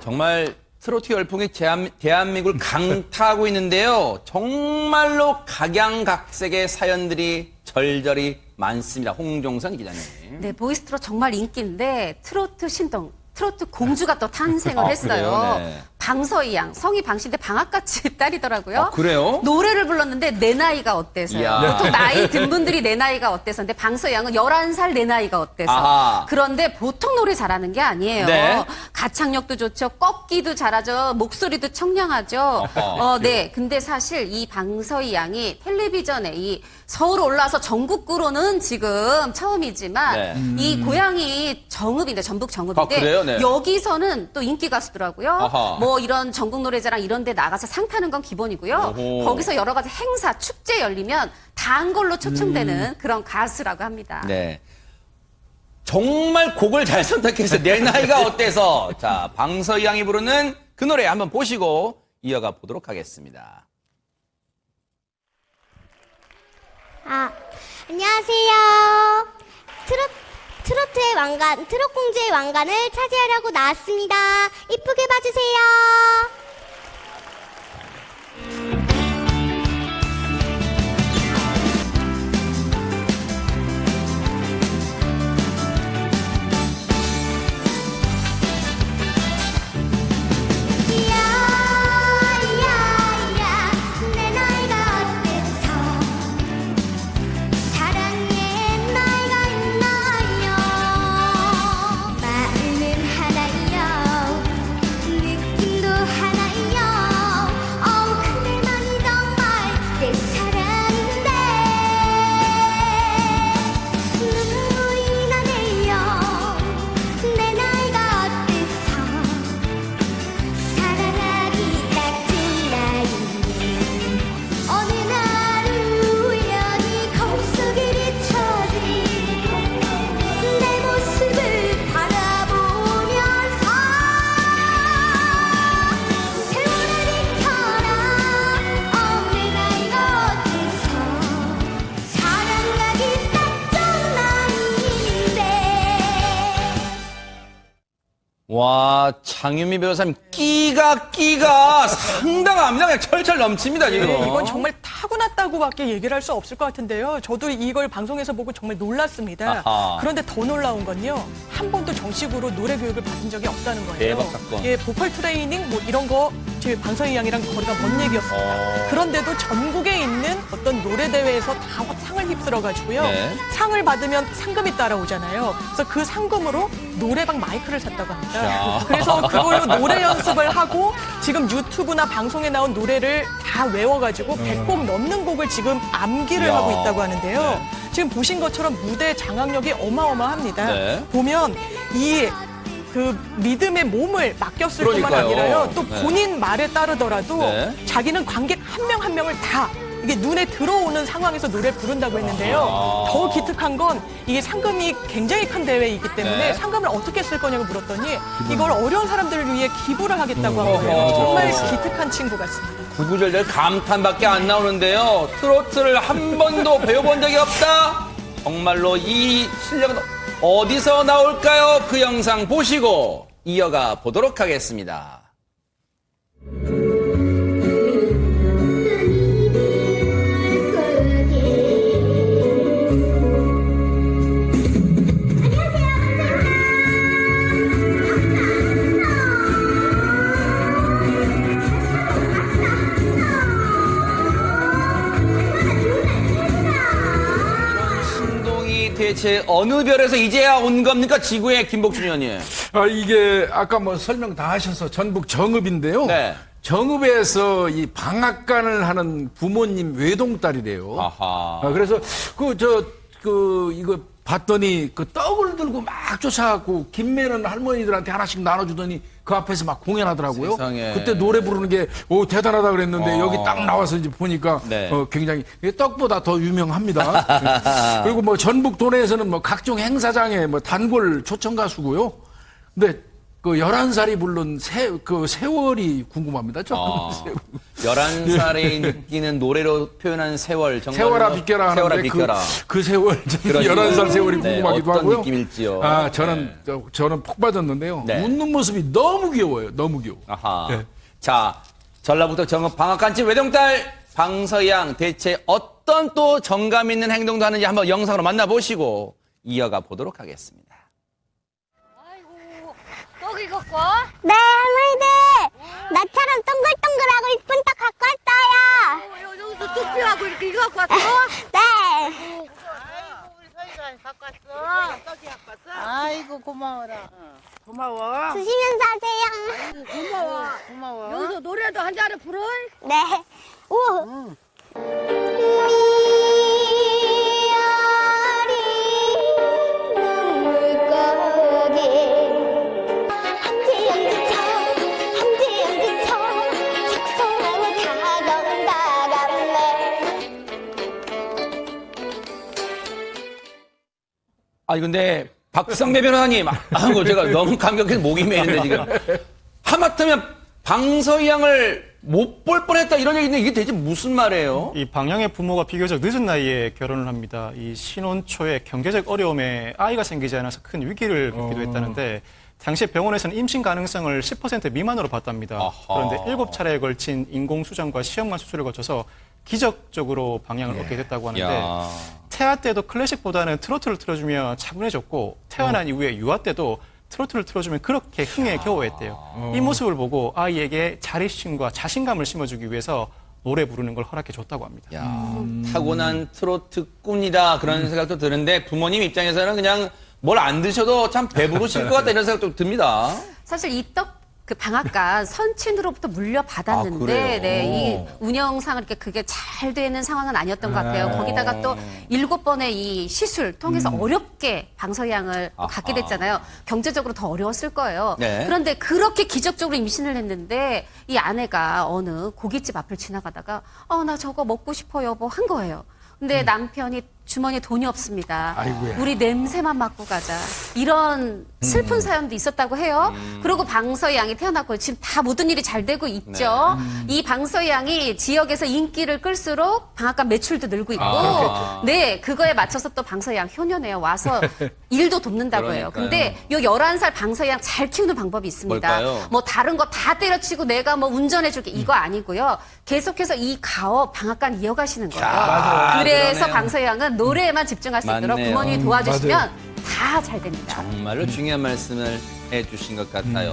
정말 트로트 열풍이 대한, 대한민국을 강타하고 있는데요. 정말로 각양각색의 사연들이 절절히 많습니다. 홍종선 기자님. 네, 보이스트로 정말 인기인데 트로트 신동, 트로트 공주가 또 탄생을 아, 했어요. 네. 방서희 양, 성이 방씨인데 방학같이 딸이더라고요. 아, 그래요? 노래를 불렀는데 내 나이가 어때서요? 이야. 보통 나이 든 분들이 내 나이가 어때서 근데 방서희 양은 11살 내 나이가 어때서 아하. 그런데 보통 노래 잘하는 게 아니에요. 네. 가창력도 좋죠. 꺾기도 잘하죠. 목소리도 청량하죠. 어, 네. 근데 사실 이 방서희 양이 텔레비전에 이 서울 올라와서 전국구로는 지금 처음이지만 네. 이 고향이 정읍인데 전북 정읍인데 아, 그래요? 네. 여기서는 또 인기 가수더라고요. 아하. 뭐 이런 전국 노래자랑 이런 데 나가서 상 타는 건 기본이고요. 오호. 거기서 여러 가지 행사, 축제 열리면 단 걸로 초청되는 그런 가수라고 합니다. 네. 정말 곡을 잘 선택해서 내 나이가 어때서 자 방서희 양이 부르는 그 노래 한번 보시고 이어가 보도록 하겠습니다. 아, 안녕하세요. 트로, 트로트의 왕관, 트롯 공주의 왕관을 차지하려고 나왔습니다. 이쁘게 봐주세요. 와 장유미 배우사님 끼가 끼가 상당합니다. 그냥 철철 넘칩니다 지금. 네, 이건 정말 타고났다고밖에 얘기를 할 수 없을 것 같은데요. 저도 이걸 방송에서 보고 정말 놀랐습니다. 아하. 그런데 더 놀라운 건요. 한 번도 정식으로 노래 교육을 받은 적이 없다는 거예요. 대박 사건. 예, 보컬 트레이닝 뭐 이런 거 제 방서희 양이랑 거리가 먼 얘기였습니다. 어. 그런데도 전국에 있는 어떤 노래 대회에서 다 상을 휩쓸어 가지고요. 네. 상을 받으면 상금이 따라오잖아요. 그래서 그 상금으로 노래방 마이크를 샀다고 합니다. 야. 그래서 그걸로 노래 연습을 하고 지금 유튜브나 방송에 나온 노래를 다 외워가지고 100곡 넘는 곡을 지금 암기를 야. 하고 있다고 하는데요. 지금 보신 것처럼 무대 장악력이 어마어마합니다. 네. 보면 이그 믿음의 몸을 맡겼을 뿐만 그러니까요. 아니라요. 또 네. 본인 말에 따르더라도 네. 자기는 관객 한 명한 명을 다 이게 눈에 들어오는 상황에서 노래 부른다고 했는데요. 아. 더 기특한 건 이게 상금이 굉장히 큰 대회이기 때문에 네. 상금을 어떻게 쓸 거냐고 물었더니 이걸 어려운 사람들을 위해 기부를 하겠다고 한 거예요. 어허. 정말 기특한 친구 같습니다. 구구절절 감탄밖에 안 나오는데요. 트로트를 한 번도 배워본 적이 없다. 정말로 이 실력은 어디서 나올까요? 그 영상 보시고 이어가 보도록 하겠습니다. 대체 어느 별에서 이제야 온 겁니까? 지구의 김복준 의원님. 아, 이게 아까 뭐 설명 다 하셔서 전북 정읍인데요. 네. 정읍에서 이 방앗간을 하는 부모님 외동딸이래요. 아하. 아, 그래서 그 저그 이거 봤더니 그 떡을 들고 막 쫓아갖고 김매는 할머니들한테 하나씩 나눠주더니 그 앞에서 막 공연하더라고요. 세상에. 그때 노래 부르는 게오 대단하다 그랬는데 어. 여기 딱 나와서 이제 보니까 네. 어, 굉장히 떡보다 더 유명합니다. 네. 그리고 뭐 전북 도내에서는 뭐 각종 행사장에 뭐 단골 초청 가수고요. 근데 그 11살이 부른 세, 그 세월이 궁금합니다. 저 어, 세월. 11살에 느끼는 노래로 표현한 세월. 정말 세월아 비껴라 세월아 하는데 비껴라. 그, 그 세월 그런 11살 세월이 네, 궁금하기도 어떤 하고요. 느낌일지요. 아, 저는 저, 저는 폭 빠졌는데요. 네. 웃는 모습이 너무 귀여워요. 너무 귀여워. 아하. 네. 자, 전라북도 정읍 방앗간집 외동딸 방서양 대체 어떤 또 정감 있는 행동도 하는지 한번 영상으로 만나보시고 이어가 보도록 하겠습니다. 또 읽었고? 네, 할머니들! 나처럼 동글동글하고 이쁜 떡 갖고 왔어요! 여기서 뚝배하고 이렇게 읽어갖고 왔어? 네! 우리 서희가 갖고 왔어. 떡이 갖고 왔어. 아이고 고마워라. 고마워. 드시면서 하세요. 고마워. 고마워. 여기서 노래도 한 잔을 부르? 네. 오! 미 아니 근데 박성배 변호사님, 아이고 제가 너무 감격해서 목이 메이는데 지금 하마터면 방서양을 못 볼 뻔했다 이런 얘기인데 이게 대체 무슨 말이에요? 이 방영의 부모가 비교적 늦은 나이에 결혼을 합니다. 이 신혼 초에 경제적 어려움에 아이가 생기지 않아서 큰 위기를 겪기도 했다는데 당시 병원에서는 임신 가능성을 10% 미만으로 봤답니다. 그런데 일곱 차례에 걸친 인공 수정과 시험관 수술을 거쳐서 기적적으로 방향을 얻게 됐다고 하는데 야. 태아 때도 클래식보다는 트로트를 틀어주면 차분해졌고 태어난 이후에 유아 때도 트로트를 틀어주면 그렇게 흥에 겨워했대요. 이 모습을 보고 아이에게 자립심과 자신감을 심어주기 위해서 노래 부르는 걸 허락해 줬다고 합니다. 야, 타고난 트로트 꿈이다 그런 생각도 드는데 부모님 입장에서는 그냥 뭘 안 드셔도 참 배부르실 것 같다 이런 생각도 듭니다. 사실 이 떡 그 방앗간 선친으로부터 아, 물려받았는데 그래요? 네, 이 오. 운영상을 이렇게 그게 잘 되는 상황은 아니었던 것 같아요. 거기다가 또 일곱 번의 이 시술 통해서 어렵게 방서양을. 갖게 됐잖아요. 경제적으로 더 어려웠을 거예요. 네. 그런데 그렇게 기적적으로 임신을 했는데 이 아내가 어느 고깃집 앞을 지나가다가 어 나 저거 먹고 싶어 여보 한 거예요. 근데 남편이 주머니에 돈이 없습니다. 아이고야. 우리 냄새만 맡고 가자. 이런 슬픈 음. 사연도 있었다고 해요. 그리고 방서희 양이 태어났고 지금 다 모든 일이 잘 되고 있죠. 네. 이 방서희 양이 지역에서 인기를 끌수록 방앗간 매출도 늘고 있고, 아, 네 그거에 맞춰서 또 방서희 양 효녀네요. 와서 일도 돕는다고 해요. 그러니까요. 근데 요 11살 방서희 양 잘 키우는 방법이 있습니다. 뭘까요? 뭐 다른 거 다 때려치고 내가 뭐 운전해 줄게 이거 아니고요. 계속해서 이 가업 방앗간 이어가시는 거예요. 맞아요. 그래서 그러네요. 방서희 양은 노래에만 집중할 수 있도록 맞네요. 부모님이 음, 도와주시면 다 잘 됩니다. 정말로 중요한 말씀을 해주신 것 같아요.